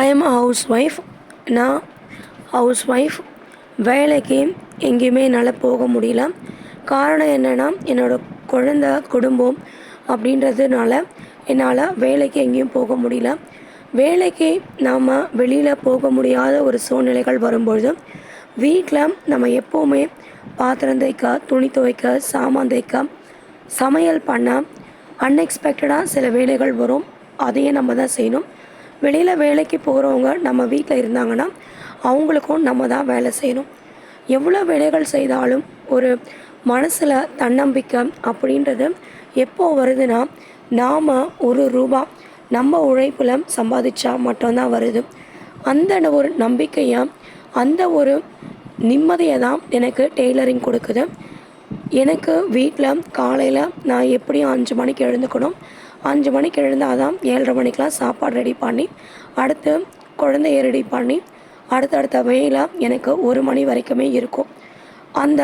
I am house wife நான் house wife வேலைக்கு எங்கேயுமே என்னால் போக முடியல. காரணம் என்னென்னா என்னோடய குழந்த குடும்பம் அப்படின்றதுனால என்னால் வேலைக்கு எங்கேயும் போக முடியல. வேலைக்கு நாம் வெளியில் போக முடியாத ஒரு சூழ்நிலைகள் வரும்பொழுது வீட்டில் நம்ம எப்போவுமே பாத்திரம் தேய்க்க துணி துவைக்க சாமான் தேய்க்க சமையல் பண்ண அன்எக்ஸ்பெக்டடாக சில வேலைகள் வரும். அதையும் நம்ம தான் செய்யணும். வெளியில் வேலைக்கு போகிறவங்க நம்ம வீட்டில் இருந்தாங்கன்னா அவங்களுக்கும் நம்ம தான் வேலை செய்யணும். எவ்வளோ வேலைகள் செய்தாலும் ஒரு மனசில் தன்னம்பிக்கை அப்படின்றது எப்போ வருதுன்னா நாம் ஒரு ரூபா நம்ம உழைப்பில் சம்பாதிச்சா மட்டும்தான் வருது. அந்த ஒரு நம்பிக்கையை அந்த ஒரு நிம்மதியை தான் எனக்கு டெய்லரிங் கொடுக்குது. எனக்கு வீட்டில் காலையில் நான் எப்படியும் அஞ்சு மணிக்கு எழுந்துக்கணும். அஞ்சு மணிக்கு எழுந்தால் தான் ஏழரை மணிக்கெலாம் சாப்பாடு ரெடி பண்ணி அடுத்து குழந்தைய ரெடி பண்ணி அடுத்தடுத்த வேலை எனக்கு ஒரு மணி வரைக்குமே இருக்கும். அந்த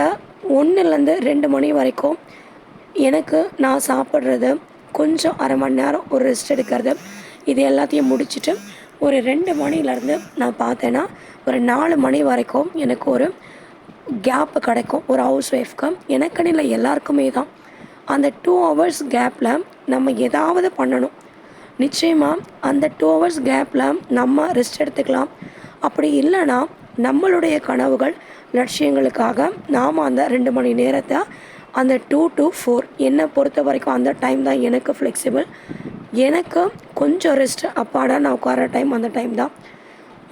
ஒன்றுலேருந்து ரெண்டு மணி வரைக்கும் எனக்கு நான் சாப்பிட்றது கொஞ்சம் அரை மணி நேரம் ஒரு ரெஸ்ட் எடுக்கிறது. இது எல்லாத்தையும் முடிச்சுட்டு ஒரு ரெண்டு மணிலேருந்து நான் பார்த்தேன்னா ஒரு நாலு மணி வரைக்கும் எனக்கு ஒரு கேப்பு கிடைக்கும். ஒரு ஹவுஸ் ஒய்ஃப்க்கு எனக்குன்னு இல்லை எல்லாருக்குமே தான். அந்த டூ ஹவர்ஸ் கேப்பில் நம்ம ஏதாவது பண்ணணும். நிச்சயமாக அந்த டூ ஹவர்ஸ் கேப்பில் நம்ம ரெஸ்ட் எடுத்துக்கலாம். அப்படி இல்லைன்னா நம்மளுடைய கனவுகள் லட்சியங்களுக்காக நாம் அந்த ரெண்டு மணி நேரத்தை அந்த டூ டு ஃபோர் என்னை பொறுத்த வரைக்கும் அந்த டைம் தான் எனக்கு ஃப்ளெக்சிபிள் எனக்கு கொஞ்சம் ரெஸ்ட் அப்பாடா நான் உட்கார டைம் அந்த டைம் தான்.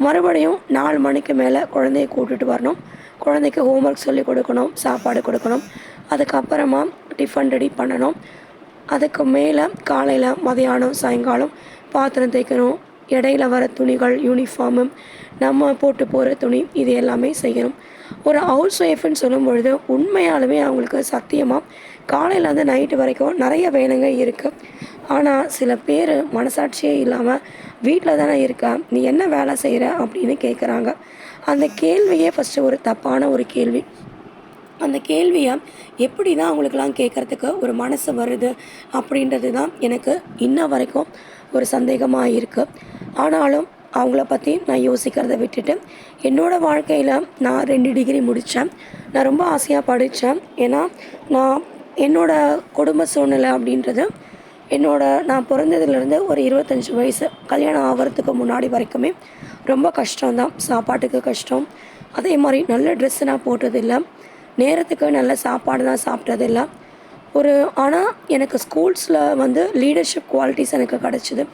மறுபடியும் நாலு மணிக்கு மேலே குழந்தைய கூட்டிகிட்டு வரணும். குழந்தைக்கு ஹோம்ஒர்க் சொல்லி கொடுக்கணும் சாப்பாடு கொடுக்கணும். அதுக்கப்புறமா டிஃபன் ரெடி பண்ணணும். அதுக்கு மேலே காலையில் மதியானம் சாயங்காலம் பாத்திரம் தேய்க்கணும். இடையில வர துணிகள் யூனிஃபார்மு நம்ம போட்டு போகிற துணி இது எல்லாமே செய்யணும். ஒரு ஹவுஸ் ஒய்ஃப்னு சொல்லும் பொழுது உண்மையாலுமே அவங்களுக்கு சத்தியமாக காலையிலேருந்து நைட்டு வரைக்கும் நிறைய வேலைங்க இருக்குது ஆனால் சில பேர் மனசாட்சியே இல்லாமல் வீட்டில் தானே இருக்க நீ என்ன வேலை செய்கிற அப்படின்னு கேட்குறாங்க அந்த கேள்வியே ஃபஸ்ட்டு ஒரு தப்பான ஒரு கேள்வி. அந்த கேள்வியை எப்படி தான் அவங்களுக்கெல்லாம் கேட்குறதுக்கு ஒரு மனசு வருது அப்படின்றது தான் எனக்கு இன்ன வரைக்கும் ஒரு சந்தேகமாக இருக்குது ஆனாலும் அவங்கள பற்றி நான் யோசிக்கிறத விட்டுட்டு என்னோடய வாழ்க்கையில் நான் ரெண்டு டிகிரி முடித்தேன் நான் ரொம்ப ஆசையாக படித்தேன் ஏன்னா நான் என்னோடய குடும்ப சூழ்நிலை அப்படின்றது என்னோட நான் பிறந்ததுலேருந்து ஒரு இருபத்தஞ்சி வயசு கல்யாணம் ஆகிறதுக்கு முன்னாடி வரைக்குமே ரொம்ப கஷ்டம்தான். சாப்பாட்டுக்கு கஷ்டம். அதே மாதிரி நல்ல ட்ரெஸ்ஸு நான் போட்டதில்லை. நேரத்துக்கு நல்ல சாப்பாடு தான் ஒரு ஆனால் எனக்கு ஸ்கூல்ஸில் வந்து லீடர்ஷிப் குவாலிட்டிஸ் எனக்கு கிடச்சிது.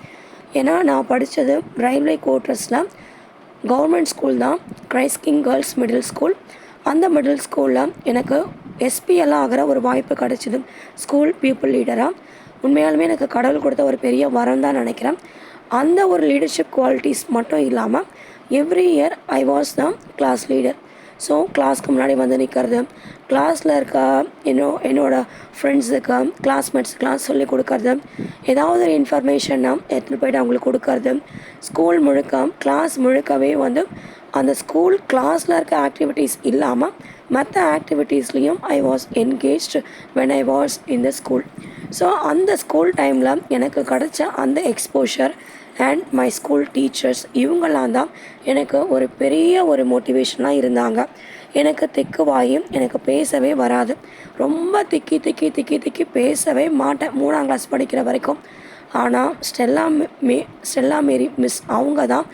ஏன்னா நான் படித்தது ரயில்வே கோட்ரஸில் கவர்மெண்ட் ஸ்கூல் தான் Christ King girls middle school அந்த மிடில் ஸ்கூலில் எனக்கு எஸ்பிஎல்லாம் ஆகிற ஒரு வாய்ப்பு கிடச்சிது. ஸ்கூல் பீப்புள் லீடராக உண்மையாலுமே எனக்கு கடவுள் கொடுத்த ஒரு பெரிய வரம் தான் நினைக்கிறேன். அந்த ஒரு லீடர்ஷிப் குவாலிட்டிஸ் மட்டும் இல்லாமல் எவ்ரி இயர் ஐ வாஸ் தான் கிளாஸ் லீடர் ஸோ கிளாஸ்க்கு முன்னாடி வந்து நிற்கிறது கிளாஸில் இருக்க என்னோ என்னோடய ஃப்ரெண்ட்ஸுக்கு கிளாஸ்மேட்ஸுக்கெலாம் சொல்லி கொடுக்கறது. ஏதாவது ஒரு இன்ஃபர்மேஷன்னா எடுத்துகிட்டு போய்ட்டு அவங்களுக்கு கொடுக்கறது. ஸ்கூல் முழுக்க கிளாஸ் முழுக்கவே வந்து அந்த ஸ்கூல் கிளாஸில் இருக்க ஆக்டிவிட்டீஸ் இல்லாமல் மற்ற ஆக்டிவிட்டீஸ்லேயும் I was engaged when I was in the school so அந்த ஸ்கூல் டைமில் எனக்கு கிடச்ச அந்த exposure and my school teachers இவங்கெல்லாம் தான் எனக்கு ஒரு பெரிய ஒரு மோட்டிவேஷனாக இருந்தாங்க. எனக்கு திக்கு வாயும் எனக்கு பேசவே வராது. ரொம்ப திக்கி திக்கி திக்கி திக்கி பேசவே மாட்டேன். மூணாம் கிளாஸ் படிக்கிற வரைக்கும். ஆனால் ஸ்டெல்லா மே ஸ்டெல்லா மேரி மிஸ் அவங்க தான்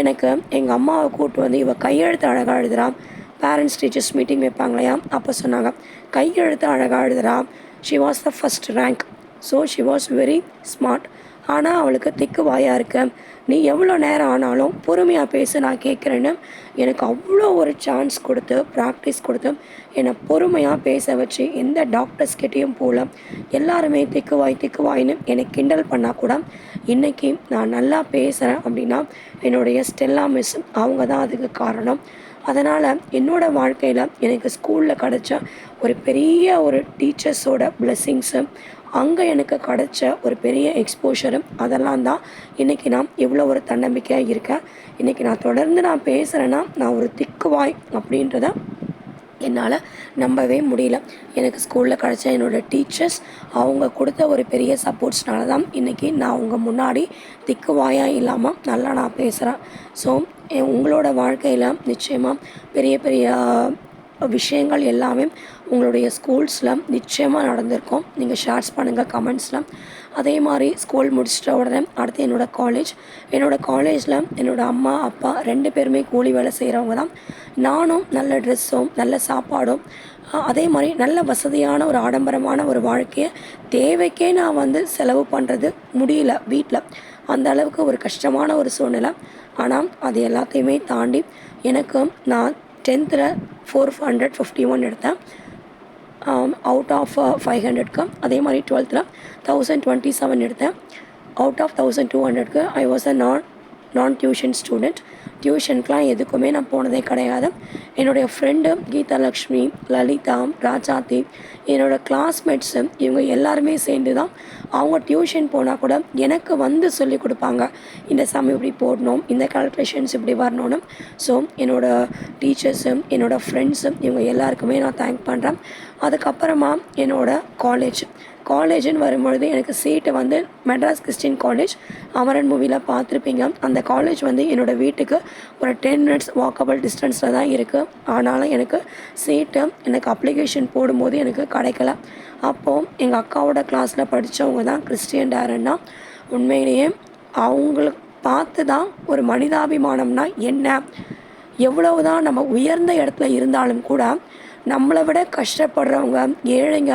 எனக்கு எங்கள் அம்மாவை கூப்பிட்டு வந்து இவள் கையெழுத்து அழகாக எழுதுகிறான் பேரண்ட்ஸ் டீச்சர்ஸ் மீட்டிங் வைப்பாங்களையா? அப்போ சொன்னாங்க. கையெழுத்து அழகாக எழுதுகிறான் she was the first rank so she was very smart ஆனால் அவளுக்கு திக்கு வாயாக இருக்க. நீ எவ்வளோ நேரம் ஆனாலும் பொறுமையாக பேச நான் கேட்குறேன்னு எனக்கு அவ்வளோ ஒரு சான்ஸ் கொடுத்து ப்ராக்டிஸ் கொடுத்து என்னை பொறுமையாக பேச வச்சு எந்த டாக்டர்ஸ் கிட்டேயும் திக்கு எல்லாருமே திக்குவாய் திக்குவாய்னு என்னை கிண்டல் பண்ணால் கூட இன்றைக்கி நான் நல்லா பேசுகிறேன் அப்படின்னா என்னுடைய ஸ்டெல்லா மிஸ் அவங்க தான் அதுக்கு காரணம். அதனால் என்னோடய வாழ்க்கையில் எனக்கு ஸ்கூலில் கிடச்ச ஒரு பெரிய ஒரு டீச்சர்ஸோட பிளெஸ்ஸிங்ஸு அங்கே எனக்கு கிடச்ச ஒரு பெரிய எக்ஸ்போஷரும் அதெல்லாம் தான் இன்றைக்கி நான் இவ்வளோ ஒரு தன்னம்பிக்கையாக இருக்கேன். இன்றைக்கி நான் தொடர்ந்து நான் பேசுகிறேன்னா நான் ஒரு திக்குவாய் அப்படின்றத என்னால் நம்பவே முடியல. எனக்கு ஸ்கூலில் கிடச்ச என்னோடய டீச்சர்ஸ் அவங்க கொடுத்த ஒரு பெரிய சப்போர்ட்ஸ்னால தான் இன்றைக்கி நான் உங்கள் முன்னாடி திக்குவாயாக இல்லாமல் நல்லா நான் பேசுகிறேன் ஸோ உங்களோட வாழ்க்கையில் நிச்சயமாக பெரிய பெரிய விஷயங்கள் எல்லாமே உங்களுடைய ஸ்கூல்ஸில் நிச்சயமாக நடந்திருக்கும். நீங்கள் ஷேர்ஸ் பண்ணுங்கள் கமெண்ட்ஸில் அதே மாதிரி ஸ்கூல் முடிச்சிட்ட உடனே அடுத்து என்னோடய காலேஜ் என்னோடய காலேஜில் என்னோடய அம்மா அப்பா ரெண்டு பேருமே கூலி வேலை செய்கிறவங்க தான். நானும் நல்ல ட்ரெஸ்ஸும் நல்ல சாப்பாடும் அதே மாதிரி நல்ல வசதியான ஒரு ஆடம்பரமான ஒரு வாழ்க்கையை தேவைக்கே நான் வந்து செலவு பண்ணுறது முடியல வீட்டில் அந்த அளவுக்கு ஒரு கஷ்டமான ஒரு சூழ்நிலை. ஆனால் அது எல்லாத்தையுமே தாண்டி எனக்கு நான் டென்த்தில் ஃபோர் ஹண்ட்ரட் ஃபிஃப்டி ஒன் எடுத்தேன். அவுட் ஆஃப் ஃபைவ் ஹண்ட்ரட்க்கு அதே மாதிரி டுவெல்த்தில் தௌசண்ட் டுவெண்ட்டி செவன் எடுத்தேன். அவுட் ஆஃப் தௌசண்ட் டூ ஹண்ட்ரட்க்கு ஐ வாஸ் அ நான் நான் டியூஷன் ஸ்டூடெண்ட் டியூஷனுக்குலாம் எதுக்குமே நான் போனதே கிடையாது. என்னுடைய ஃப்ரெண்டு கீதாலக்ஷ்மி லலிதா ராஜாத்தி என்னோடய கிளாஸ்மேட்ஸு இவங்க எல்லாருமே சேர்ந்து தான் அவங்க டியூஷன் போனால் கூட எனக்கு வந்து சொல்லி கொடுப்பாங்க. இந்த சம் இப்படி போடணும் இந்த கால்குலேஷன்ஸ் இப்படி வரணும்னு. ஸோ என்னோடய டீச்சர்ஸும் என்னோடய ஃப்ரெண்ட்ஸும் இவங்க எல்லாருக்குமே நான் தேங்க் பண்ணுறேன் அதுக்கப்புறமா என்னோடய காலேஜ் காலேஜுன்னு வரும்பொழுது எனக்கு சீட்டு வந்து மெட்ராஸ் கிறிஸ்டின் காலேஜ் அமரன் மூவியில் பார்த்துருப்பீங்க. அந்த காலேஜ் வந்து என்னோடய வீட்டுக்கு ஒரு டென் மினிட்ஸ் வாக்கபிள் டிஸ்டன்ஸில் தான் இருக்குது ஆனாலும் எனக்கு சீட்டு எனக்கு அப்ளிகேஷன் போடும்போது எனக்கு கிடைக்கல. அப்போது எங்கள் அக்காவோட கிளாஸில் படித்தவங்க தான் கிறிஸ்டியன் டேரன்னா உண்மையிலேயே அவங்களுக்கு பார்த்து தான் ஒரு மனிதாபிமானம்னா என்ன? எவ்வளவு தான் நம்ம உயர்ந்த இடத்துல இருந்தாலும் கூட நம்மளை விட கஷ்டப்படுறவங்க ஏழைங்க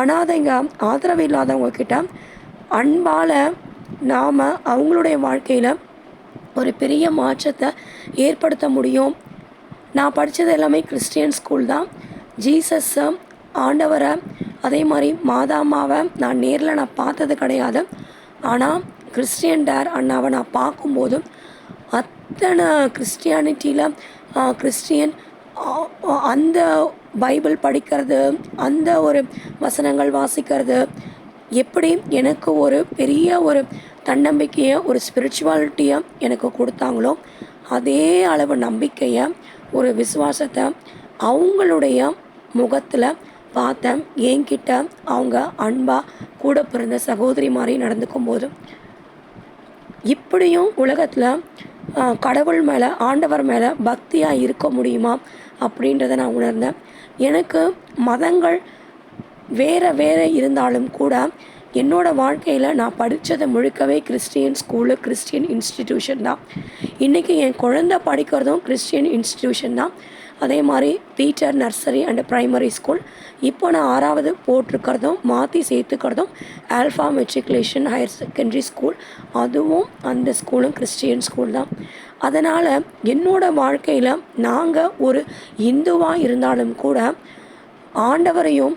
அனாதைங்க ஆதரவு இல்லாதவங்க கிட்ட அன்பால் நாம் அவங்களுடைய வாழ்க்கையில் ஒரு பெரிய மாற்றத்தை ஏற்படுத்த முடியும். நான் படித்தது எல்லாமே கிறிஸ்டியன் ஸ்கூல் தான். ஜீசஸ்ஸை ஆண்டவரை அதே மாதிரி மாதாமாவை நான் நேரில் நான் பார்த்தது கிடையாது. ஆனால் கிறிஸ்டியன் டேர் அண்ணாவை நான் பார்க்கும்போது அத்தனை கிறிஸ்டியானிட்டியில் கிறிஸ்டியன் அந்த பைபிள் படிக்கிறது அந்த ஒரு வசனங்கள் வாசிக்கிறது எப்படி எனக்கு ஒரு பெரிய ஒரு தன்னம்பிக்கையை ஒரு ஸ்பிரிச்சுவாலிட்டியை எனக்கு கொடுத்தாங்களோ அதே அளவு நம்பிக்கையை ஒரு விசுவாசத்தை அவங்களுடைய முகத்தில் பார்த்தேன் என்கிட்ட அவங்க அன்பாக கூட பிறந்த சகோதரி மாதிரி நடந்துக்கும் போது இப்படியும் உலகத்தில் கடவுள் மேலே ஆண்டவர் மேலே பக்தியாக இருக்க முடியுமா அப்படின்றத நான் உணர்ந்தேன். எனக்கு மதங்கள் வேறு வேறு இருந்தாலும் கூட என்னோடய வாழ்க்கையில் நான் படித்தது முழுக்கவே கிறிஸ்டியன் ஸ்கூலு கிறிஸ்டியன் இன்ஸ்டிடியூஷன் தான். இன்றைக்கி என் குழந்த படிக்கிறதும் கிறிஸ்டியன் இன்ஸ்டிடியூஷன் தான். அதே மாதிரி teacher nursery and primary school இப்போ நான் ஆறாவது போட்டிருக்கிறதும் மாற்றி சேர்த்துக்கிறதும் Alpha matriculation higher secondary school அதுவும் அந்த ஸ்கூலும் கிறிஸ்டியன் ஸ்கூல் தான். அதனால் என்னோடய வாழ்க்கையில் நாங்கள் ஒரு இந்துவாக இருந்தாலும் கூட ஆண்டவரையும்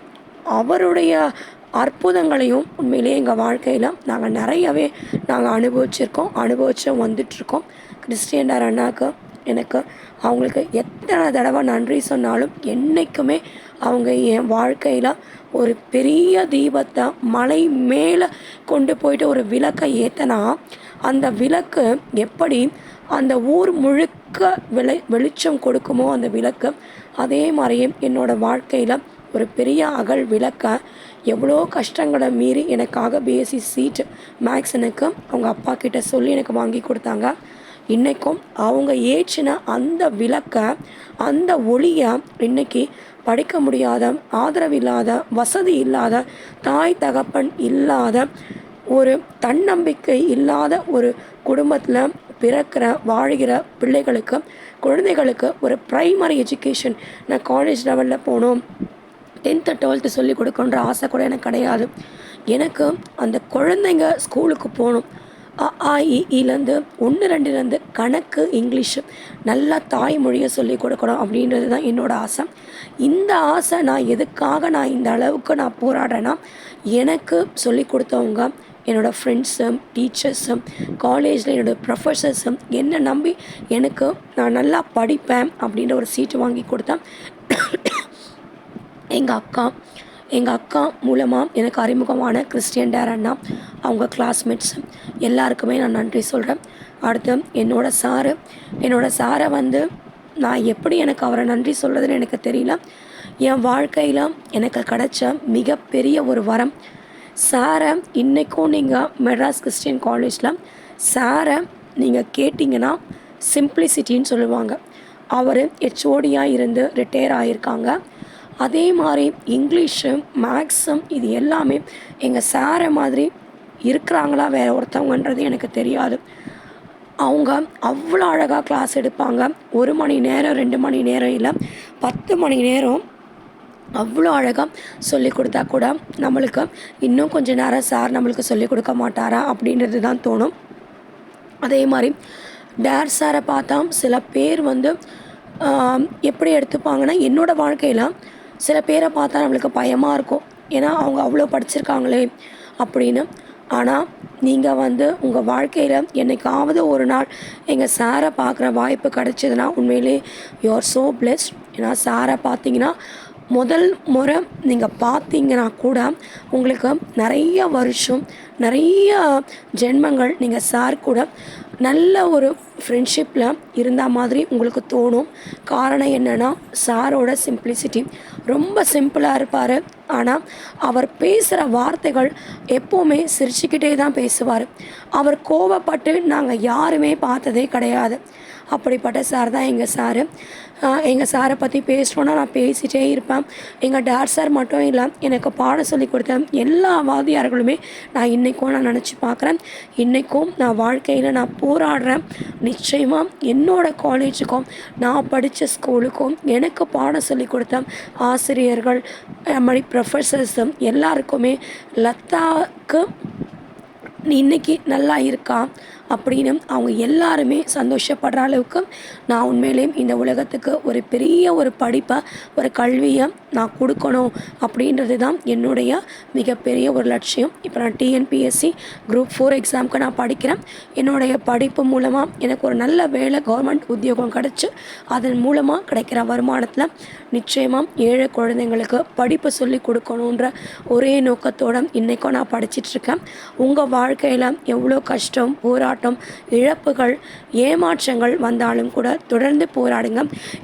அவருடைய அற்புதங்களையும் உண்மையிலேயே எங்கள் வாழ்க்கையில் நாங்கள் நிறையவே நாங்கள் அனுபவிச்சிருக்கோம் அனுபவிச்சு வந்துட்ருக்கோம் கிறிஸ்டியன்டார் அண்ணாக்கு எனக்கு அவங்களுக்கு எத்தனை தடவை நன்றி சொன்னாலும் என்றைக்குமே அவங்க என் வாழ்க்கையில் ஒரு பெரிய தீபத்தை மலை மேலே கொண்டு போயிட்டு ஒரு விளக்கை ஏற்றினா அந்த விளக்கு எப்படி அந்த ஊர் முழுக்க விளை வெளிச்சம் கொடுக்குமோ அந்த விளக்கு அதே மாதிரியே என்னோடய வாழ்க்கையில் ஒரு பெரிய அகல் விளக்க எவ்வளோ கஷ்டங்களை மீறி எனக்காக பிஎஸ்சி சீட் மேக்ஸ் எனக்கு அவங்க அப்பா கிட்ட சொல்லி எனக்கு வாங்கி கொடுத்தாங்க. இன்றைக்கும் அவங்க ஏற்றின அந்த விளக்கை அந்த ஒளியை இன்னைக்கு படிக்க முடியாத ஆதரவு இல்லாத வசதி இல்லாத தாய் தகப்பன் இல்லாத ஒரு தன்னம்பிக்கை இல்லாத ஒரு குடும்பத்தில் பிறக்கிற வாழ்கிற பிள்ளைகளுக்கு குழந்தைகளுக்கு ஒரு ப்ரைமரி எஜுகேஷன் நான் காலேஜ் லெவலில் போகணும் டென்த்து டுவெல்த்து சொல்லி கொடுக்கணுன்ற ஆசை கூட எனக்கு கிடையாது. எனக்கு அந்த குழந்தைங்க ஸ்கூலுக்கு போகணும். அ ஆ ஒன்று ரெண்டுலேருந்து கணக்கு இங்கிலீஷு நல்லா தாய்மொழியை சொல்லி கொடுக்கணும் அப்படின்றது தான் என்னோடய ஆசை. இந்த ஆசை நான் எதுக்காக நான் இந்த அளவுக்கு நான் போராடுறேன்னா எனக்கு சொல்லி கொடுத்தவங்க என்னோடய ஃப்ரெண்ட்ஸும் டீச்சர்ஸும் காலேஜில் என்னோடய ப்ரொஃபஸர்ஸும் என்னை நம்பி எனக்கு நான் நல்லா படிப்பேன் அப்படின்ற ஒரு சீட்டு வாங்கி கொடுத்தேன். எங்கள் அக்கா எங்கள் அக்கா மூலமாக எனக்கு அறிமுகமான கிறிஸ்டியன் டேர் அண்ணா அவங்க கிளாஸ்மேட்ஸ் எல்லாருக்குமே நான் நன்றி சொல்கிறேன் அடுத்து என்னோட சாரு. என்னோட சாரை வந்து நான் எப்படி எனக்கு அவரை நன்றி சொல்கிறதுன்னு எனக்கு தெரியல. என் வாழ்க்கையில் எனக்கு கிடைச்ச மிகப்பெரிய ஒரு வரம். சாரை இன்றைக்கும் நீங்கள் மெட்ராஸ் கிறிஸ்டியன் காலேஜில் சாரை நீங்கள் கேட்டிங்கன்னா சிம்பிளிசிட்டின்னு சொல்லுவாங்க. அவர் ஹெச்ஓடியாக இருந்து ரிட்டையர் ஆகியிருக்காங்க அதே மாதிரி இங்கிலீஷு மேக்ஸும் இது எல்லாமே எங்கள் சாரை மாதிரி இருக்கிறாங்களா வேறு ஒருத்தவங்கன்றது எனக்கு தெரியாது. அவங்க அவ்வளோ அழகாக கிளாஸ் எடுப்பாங்க. ஒரு மணி நேரம் ரெண்டு மணி நேரம் இல்லை பத்து மணி நேரம் அவ்வளோ அழகாக சொல்லி கொடுத்தா கூட நம்மளுக்கு இன்னும் கொஞ்ச நேரம் சார் நம்மளுக்கு சொல்லி கொடுக்க மாட்டாரா அப்படின்றது தான் தோணும். அதே மாதிரி டேர் சாரை பார்த்தா சில பேர் வந்து எப்படி எடுத்துப்பாங்கன்னா என்னோடய வாழ்க்கையில் சில பேரை பார்த்தா நம்மளுக்கு பயமாக இருக்கும். ஏன்னா அவங்க அவ்வளோ படிச்சிருக்காங்களே அப்படின்னு. ஆனால் நீங்கள் வந்து உங்கள் வாழ்க்கையில் என்னைக்காவது ஒரு நாள் எங்கள் சாரை பார்க்குற வாய்ப்பு கிடச்சிதுன்னா உண்மையிலே யூ ஆர் ஸோ பிளெஸ்ட் ஏன்னா சாரை பார்த்தீங்கன்னா முதல் முறை நீங்கள் பார்த்தீங்கன்னா கூட உங்களுக்கு நிறைய வருஷம் நிறைய ஜென்மங்கள் நீங்கள் சார் கூட நல்ல ஒரு ஃப்ரெண்ட்ஷிப்பில் இருந்தால் மாதிரி உங்களுக்கு தோணும். காரணம் என்னென்னா சாரோட சிம்ப்ளிசிட்டி ரொம்ப சிம்பிளாக இருப்பார். ஆனால் அவர் பேசுகிற வார்த்தைகள் எப்போவுமே சிரிச்சுக்கிட்டே தான் பேசுவார். அவர் கோவப்பட்டு நாங்கள் யாருமே பார்த்ததே கிடையாது. அப்படிப்பட்ட சார் தான் எங்கள் சாரு. எங்கள் சாரை பற்றி பேசணுன்னா நான் பேசிகிட்டே இருப்பேன். எங்கள் டார் சார் மட்டும் இல்லை எனக்கு பாடம் சொல்லி கொடுத்த எல்லா வாதியார்களுமே நான் இன்றைக்கும் நான் நினச்சி பார்க்குறேன். இன்றைக்கும் நான் வாழ்க்கையில் நான் போராடுறேன். நிச்சயமாக என்னோடய காலேஜுக்கும் நான் படித்த ஸ்கூலுக்கும் எனக்கு பாடம் சொல்லி கொடுத்த ஆசிரியர்கள் மணி ப்ரொஃபஸர்ஸும் எல்லாருக்குமே லத்தாவுக்கு நீ இன்னைக்கு நல்லா இருக்கா அப்படின்னு அவங்க எல்லாருமே சந்தோஷப்படுற அளவுக்கு நான் உண்மையிலேயும் இந்த உலகத்துக்கு ஒரு பெரிய ஒரு படிப்பை ஒரு கல்வியை நான் கொடுக்கணும் அப்படின்றது தான் என்னுடைய மிகப்பெரிய ஒரு லட்சியம். இப்போ நான் டிஎன்பிஎஸ்சி குரூப் ஃபோர் எக்ஸாமுக்கு நான் படிக்கிறேன். என்னுடைய படிப்பு மூலமாக எனக்கு ஒரு நல்ல வேலை கவர்மெண்ட் உத்தியோகம் கிடச்சி அதன் மூலமாக கிடைக்கிற வருமானத்தில் நிச்சயமாக ஏழை குழந்தைங்களுக்கு படிப்பு சொல்லி கொடுக்கணுன்ற ஒரே நோக்கத்தோட இன்றைக்கும் நான் படிச்சிட்ருக்கேன் உங்கள் வாழ்க்கையில் எவ்வளோ கஷ்டம் போராட்டம் இழப்புகள் ஏமாற்றங்கள் வந்தாலும் கூட தொடர்ந்து போராடுங்க.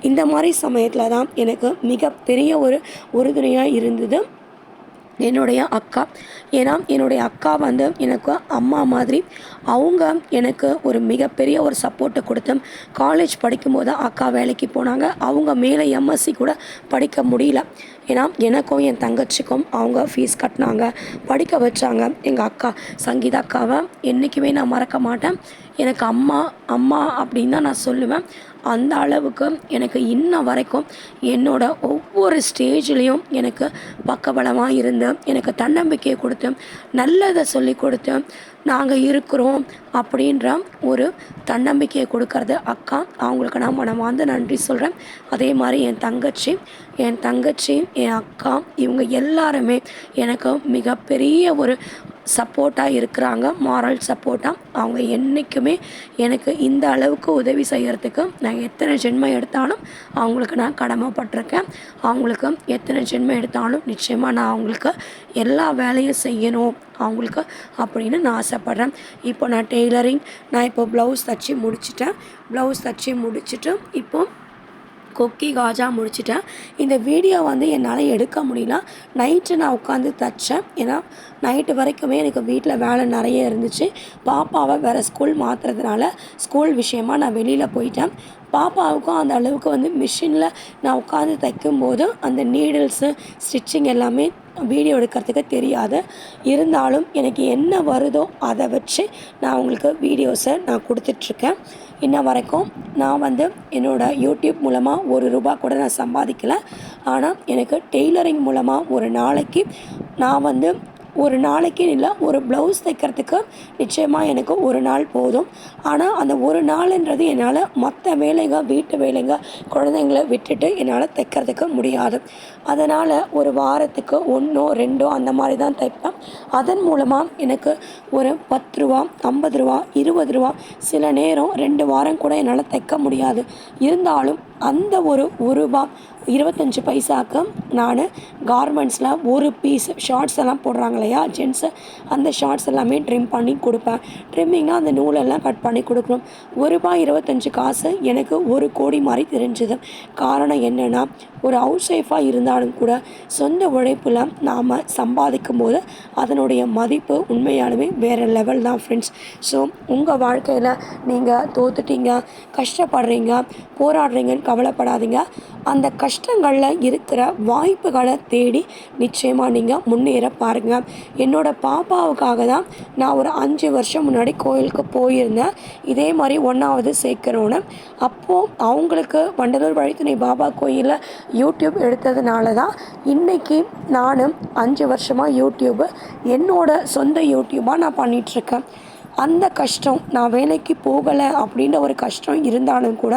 இந்த மாதிரி சமயத்தில் தான் எனக்கு மிகப்பெரிய ஒரு உறுதுணையாக இருந்தது என்னுடைய அக்கா. ஏன்னா என்னுடைய அக்கா வந்து எனக்கு அம்மா மாதிரி அவங்க எனக்கு ஒரு மிகப்பெரிய ஒரு சப்போர்ட்டை கொடுத்து காலேஜ் படிக்கும்போது அக்கா வேலைக்கு போனாங்க. அவங்க மேலே எம்எஸ்சி கூட படிக்க முடியல. ஏன்னா எனக்கும் என் தங்கச்சிக்கும் அவங்க ஃபீஸ் கட்டினாங்க படிக்க வச்சாங்க. எங்கள் அக்கா சங்கீதா அக்காவை என்றைக்குமே நான் மறக்க மாட்டேன். எனக்கு அம்மா அம்மா அப்படின்னு தான் நான் சொல்லுவேன். அந்த அளவுக்கு எனக்கு இன்ன வரைக்கும் என்னோட ஒவ்வொரு ஸ்டேஜ்லேயும் எனக்கு பக்கபலமாக இருந்து எனக்கு தன்னம்பிக்கையை கொடுத்து நல்லதை சொல்லி கொடுத்து நாங்கள் இருக்கிறோம் அப்படின்ற ஒரு தன்னம்பிக்கையை கொடுக்கறது அக்கா. அவங்களுக்கு நான் மனமார்ந்து நன்றி சொல்கிறேன் அதே மாதிரி என் தங்கச்சி என் தங்கச்சி என் அக்கா இவங்க எல்லாருமே எனக்கு மிகப்பெரிய ஒரு சப்போர்ட்டாக இருக்கிறாங்க. மாரல் சப்போர்ட்டாக அவங்க என்றைக்குமே எனக்கு இந்த அளவுக்கு உதவி செய்கிறதுக்கு நான் எத்தனை ஜென்மம் எடுத்தாலும் அவங்களுக்கு நான் கடமைப்பட்டிருக்கேன். அவங்களுக்கு எத்தனை ஜென்மம் எடுத்தாலும் நிச்சயமாக நான் அவங்களுக்கு எல்லா வேலையும் செய்யணும். அவங்களுக்கு அப்படின்னு நான் ஆசைப்பட்றேன். இப்போ நான் டெய்லரிங் நான் இப்போ ப்ளவுஸ் தச்சு முடிச்சிட்டேன். ப்ளவுஸ் தச்சு முடிச்சுட்டு இப்போ கொக்கி காஜா முடிச்சிட்டேன். இந்த வீடியோ வந்து என்னால் எடுக்க முடியல. நைட்டு நான் உட்காந்து தைச்சேன். ஏன்னா நைட்டு வரைக்குமே எனக்கு வீட்டில் வேலை நிறைய இருந்துச்சு. பாப்பாவை வேறு ஸ்கூல் மாற்றுறதுனால ஸ்கூல் விஷயமா நான் வெளியில் போயிட்டேன். பாப்பாவுக்கும் அந்த அளவுக்கு வந்து மிஷினில் நான் உட்காந்து தைக்கும்போது அந்த நீடில்ஸு ஸ்டிச்சிங் எல்லாமே வீடியோ எடுக்கிறதுக்கு தெரியாது. இருந்தாலும் எனக்கு என்ன வருதோ அதை வச்சு நான் உங்களுக்கு வீடியோஸை நான் கொடுத்துட்ருக்கேன். இன்ன வரைக்கும் நான் வந்து என்னோடய யூடியூப் மூலமாக ஒரு ரூபா கூட நான் சம்பாதிக்கலை. ஆனால் எனக்கு டெய்லரிங் மூலமாக ஒரு நாளைக்கு நான் வந்து ஒரு நாளைக்கு இல்லை ஒரு ப்ளவுஸ் தைக்கிறதுக்கு நிச்சயமாக எனக்கு ஒரு நாள் போதும். ஆனால் அந்த ஒரு நாள்ன்றது என்னால் மற்ற வேலைங்க வீட்டு வேலைங்க குழந்தைங்கள விட்டுட்டு என்னால் தைக்கிறதுக்கு முடியாது. அதனால் ஒரு வாரத்துக்கு ஒன்றோ ரெண்டோ அந்த மாதிரி தான் தைப்பேன். அதன் மூலமாக எனக்கு ஒரு பத்து ரூபா ஐம்பது ரூபா இருபது ரூபா சில நேரம் ரெண்டு வாரம் கூட என்னால் தைக்க முடியாது. இருந்தாலும் அந்த ஒரு ஒரு ரூபா இருபத்தஞ்சி பைசாவுக்கு நான் கார்மெண்ட்ஸில் ஒரு பீஸ் ஷார்ட்ஸ் எல்லாம் போடுறாங்க இல்லையா ஜென்ஸு அந்த ஷார்ட்ஸ் எல்லாமே ட்ரிம் பண்ணி கொடுப்பேன். ட்ரிம்மிங்காக அந்த நூலெல்லாம் கட் பண்ணி கொடுக்கணும். ஒரு ரூபாய் இருபத்தஞ்சி காசு எனக்கு ஒரு கோடி மாதிரி தெரிஞ்சுது. காரணம் என்னென்னா ஒரு ஹவுஸ் ஒய்ஃபாக இருந்தாலும் கூட சொந்த உழைப்பில் நாம் சம்பாதிக்கும் போது அதனுடைய மதிப்பு உண்மையாலுமே வேறு லெவல் தான் ஃப்ரெண்ட்ஸ் ஸோ உங்கள் வாழ்க்கையில் நீங்கள் தோத்துட்டீங்க கஷ்டப்படுறீங்க போராடுறீங்கன்னு கவலைப்படாதீங்க. அந்த கஷ்டங்களில் இருக்கிற வாய்ப்புகளை தேடி நிச்சயமாக நீங்கள் முன்னேற பாருங்கள் என்னோடய பாப்பாவுக்காக தான் நான் ஒரு அஞ்சு வருஷம் முன்னாடி கோயிலுக்கு போயிருந்தேன். இதே மாதிரி ஒன்றாவது சேர்க்கிறோன்னு. அப்போது அவங்களுக்கு வண்டலூர் வழித்துணை பாபா கோயிலில் யூடியூப் எடுத்ததுனால தான் இன்றைக்கி நானும் அஞ்சு வருஷமாக யூடியூப்பு என்னோட சொந்த யூடியூப்பாக நான் பண்ணிகிட்ருக்கேன் அந்த கஷ்டம் நான் வேலைக்கு போகலை அப்படின்ற ஒரு கஷ்டம் இருந்தாலும் கூட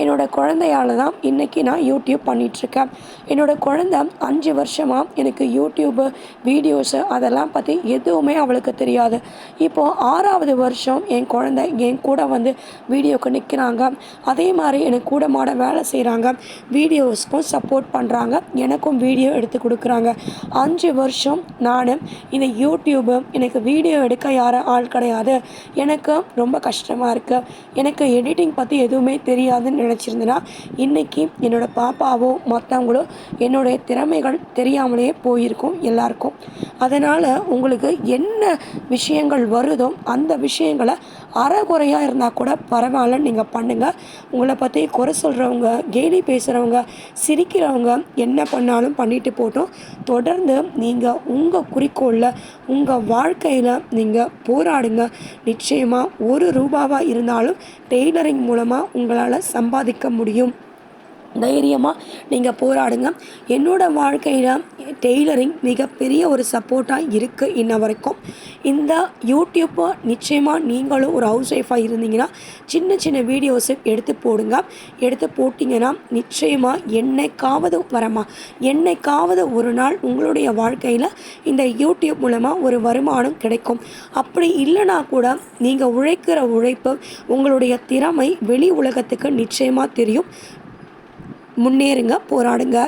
என்னோடய குழந்தையால தான் இன்றைக்கி நான் யூடியூப் பண்ணிகிட்ருக்கேன் என்னோடய குழந்த அஞ்சு வருஷமாக எனக்கு யூடியூப்பு வீடியோஸு அதெல்லாம் பற்றி எதுவுமே அவளுக்கு தெரியாது. இப்போது ஆறாவது வருஷம் என் குழந்தை என் கூட வந்து வீடியோக்கு நிற்கிறாங்க அதே மாதிரி எனக்கு கூட மாட வேலை செய்கிறாங்க வீடியோஸ்க்கும் சப்போர்ட் பண்ணுறாங்க எனக்கும் வீடியோ எடுத்து கொடுக்குறாங்க. அஞ்சு வருஷம் நான் இந்த யூடியூப்பு எனக்கு வீடியோ எடுக்க யாரும் ஆள் கிடையாது. எனக்கு ரொம்ப கஷ்டமாக இருக்குது எனக்கு எடிட்டிங் பற்றி எதுவுமே தெரியாதுன்னு நினச்சிருந்தேன்னா இன்றைக்கி என்னோடய பாப்பாவோ மற்றவங்களோ என்னுடைய திறமைகள் தெரியாமலேயே போயிருக்கும் எல்லாருக்கும். அதனால் உங்களுக்கு என்ன விஷயங்கள் வருதோ அந்த விஷயங்களை அரை குறையாக இருந்தால் கூட பரவாயில்ல நீங்கள் பண்ணுங்கள் உங்களை பற்றி குறை சொல்கிறவங்க கேலி பேசுகிறவங்க சிரிக்கிறவங்க என்ன பண்ணாலும் பண்ணிட்டு போட்டோம் தொடர்ந்து நீங்கள் உங்கள் குறிக்கோளில் உங்கள் வாழ்க்கையில் நீங்கள் போராடுங்க. நிச்சயமாக ஒரு ரூபாவாக இருந்தாலும் டெய்லரிங் மூலமாக உங்களால் சம்பாதிக்க முடியும். தைரியமாக நீங்கள் போராடுங்க. என்னோடய வாழ்க்கையில் டெய்லரிங் மிகப்பெரிய ஒரு சப்போர்ட்டாக இருக்குது இன்ன வரைக்கும். இந்த யூடியூப்பை நிச்சயமாக நீங்களும் ஒரு ஹவுஸ் ஒய்ஃபாக இருந்தீங்கன்னா சின்ன சின்ன வீடியோஸை எடுத்து போடுங்க. எடுத்து போட்டிங்கன்னா நிச்சயமாக என்னைக்காவது வரமா என்னைக்காவது ஒரு நாள் உங்களுடைய வாழ்க்கையில் இந்த யூடியூப் மூலமாக ஒரு வருமானம் கிடைக்கும். அப்படி இல்லைனா கூட நீங்கள் உழைக்கிற உழைப்பு உங்களுடைய திறமை வெளி உலகத்துக்கு நிச்சயமாக தெரியும். முன்னேறுங்க போராடுங்க.